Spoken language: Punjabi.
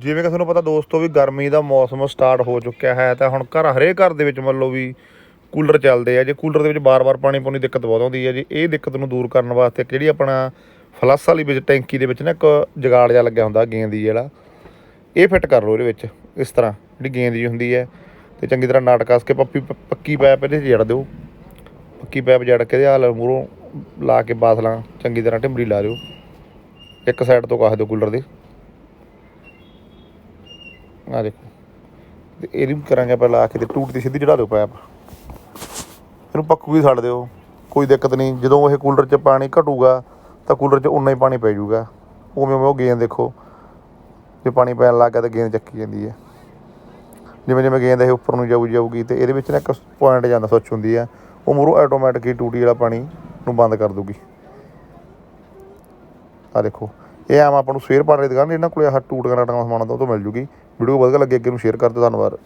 ਜਿਵੇਂ ਕਿ ਤੁਹਾਨੂੰ ਪਤਾ ਦੋਸਤੋ ਵੀ ਗਰਮੀ ਦਾ ਮੌਸਮ ਸਟਾਰਟ ਹੋ ਚੁੱਕਿਆ ਹੈ ਤਾਂ ਹੁਣ ਘਰ ਹਰੇਕ ਘਰ ਦੇ ਵਿੱਚ ਮੰਨ ਲਓ ਵੀ ਕੂਲਰ ਚੱਲਦੇ ਆ, ਜੇ ਕੂਲਰ ਦੇ ਵਿੱਚ ਬਾਰ-ਬਾਰ ਪਾਣੀ ਪਾਉਣ ਦੀ ਦਿੱਕਤ ਬਹੁਤ ਆਉਂਦੀ ਹੈ ਜੀ, ਇਹ ਦਿੱਕਤ ਨੂੰ ਦੂਰ ਕਰਨ ਵਾਸਤੇ ਇੱਕ ਜਿਹੜੀ ਆਪਣਾ ਫਲੱਸ ਵਾਲੀ ਵਿੱਚ ਟੈਂਕੀ ਦੇ ਵਿੱਚ ਨਾ ਇੱਕ ਜਗਾੜ ਜਿਹਾ ਲੱਗਿਆ ਹੁੰਦਾ ਗੇਂਦ ਦੀ ਜਿਹੜਾ ਇਹ ਫਿੱਟ ਕਰ ਲਓ ਇਹਦੇ ਵਿੱਚ, ਇਸ ਤਰ੍ਹਾਂ ਜਿਹੜੀ ਗੇਂਦ ਜੀ ਹੁੰਦੀ ਹੈ ਤੇ ਚੰਗੀ ਤਰ੍ਹਾਂ ਨਾਟ ਕੱਸ ਕੇ ਪੱਪੀ ਪੱਕੀ ਪੈਪ ਇਹਦੇ 'ਚ ਜੜ ਦਿਓ, ਪੱਕੀ ਪੈਪ ਜੜ ਕੇ ਇਹਦੇ ਹਾਲ ਮੂਹਰੋਂ ਲਾ ਕੇ ਬਾਸਲਾਂ ਚੰਗੀ ਤਰ੍ਹਾਂ ਢਿਮਰੀ ਲਾ ਦਿਓ, ਇੱਕ ਸਾਈਡ ਤੋਂ ਕੱਸ ਦਿਓ ਕੂਲਰ ਦੇ। ਆ ਦੇਖੋ। ਤੇ ਇਹਦੀ ਵੀ ਕਰਾਂਗੇ ਆਪਾਂ ਲਾ ਕੇ ਤੇ ਟੂਟ ਦੀ ਸਿੱਧੀ ਚੜਾ ਦਿਓ ਪੈਪ ਇਹਨੂੰ ਪੱਕੂ ਹੀ ਛੱਡ ਦਿਓ। ਕੋਈ ਦਿੱਕਤ ਨਹੀਂ। ਜਦੋਂ ਇਹ ਕੂਲਰ 'ਚ ਪਾਣੀ ਘਟੂਗਾ, ਤਾਂ ਕੂਲਰ 'ਚ ਉਨਾ ਹੀ ਪਾਣੀ ਪੈ ਜਾਊਗਾ। ਉਵੇਂ ਉਵੇਂ ਉਹ ਗੇਂਦ ਦੇਖੋ। ਜੇ ਪਾਣੀ ਪੈਣ ਲੱਗ ਗਿਆ ਤਾਂ ਗੇਂਦ ਚੱਕੀ ਜਾਂਦੀ ਹੈ। ਜਿਵੇਂ ਜਿਵੇਂ ਗੇਂਦ ਇਹ ਉੱਪਰ ਨੂੰ ਜਾਊ ਜਾਊਗੀ ਤੇ ਇਹਦੇ ਵਿੱਚ ਨਾ ਇੱਕ ਪੁਆਇੰਟ ਜਾਂਦਾ ਸੁੱਚ ਹੁੰਦੀ ਆ ਉਹ ਮੂਹਰੋਂ ਆਟੋਮੈਟਿਕ ਹੀ ਟੂਟੀ ਵਾਲਾ ਪਾਣੀ ਨੂੰ ਬੰਦ ਕਰ ਦੂਗੀ ਆ ਦੇਖੋ। ਇਹ ਆਮ ਆਪਾਂ ਨੂੰ ਸਵੇਰ ਪਾਣ ਦੀ ਦੁਕਾਨ ਇਹਨਾਂ ਕੋਲੇ ਆਹ ਟੂਟ ਰਾਟਾਂ ਦਾ ਸਮਾਨ ਆਉਂਦਾ ਉਹ ਤੋਂ ਮਿਲ ਜੂਗੀ। ਵੀਡੀਓ ਵਧੀਆ ਲੱਗੇ, ਅੱਗੇ ਨੂੰ ਸ਼ੇਅਰ ਕਰ ਦਿਓ, ਧੰਨਵਾਦ।